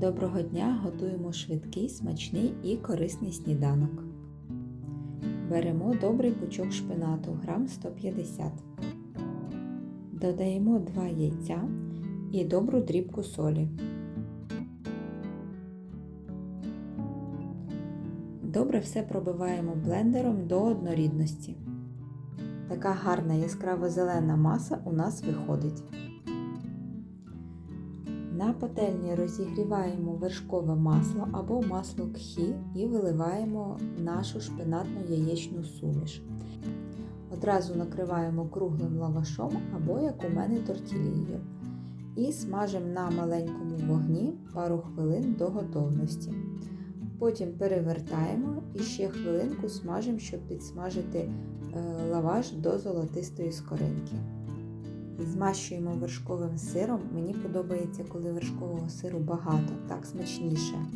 Доброго дня! Готуємо швидкий, смачний і корисний сніданок. Беремо добрий пучок шпинату, грам 150. Додаємо 2 яйця і добру дрібку солі. Добре все пробиваємо блендером до однорідності. Така гарна яскраво зелена маса у нас виходить. На пательні розігріваємо вершкове масло або масло кхі і виливаємо нашу шпинатну яєчну суміш. Одразу накриваємо круглим лавашом або, як у мене, тортілією. І смажимо на маленькому вогні пару хвилин до готовності. Потім перевертаємо і ще хвилинку смажимо, щоб підсмажити лаваш до золотистої скоринки. Змащуємо вершковим сиром. Мені подобається, коли вершкового сиру багато, так смачніше.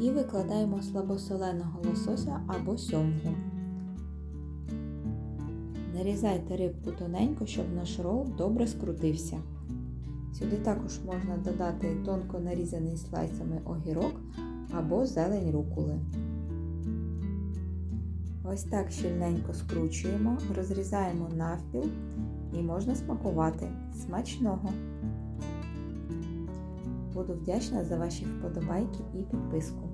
І викладаємо слабосоленого лосося або сьомгу. Нарізайте рибку тоненько, щоб наш рол добре скрутився. Сюди також можна додати тонко нарізаний слайсами огірок або зелень рукули. Ось так щільненько скручуємо, розрізаємо навпіл і можна смакувати. Смачного! Буду вдячна за ваші вподобайки і підписку.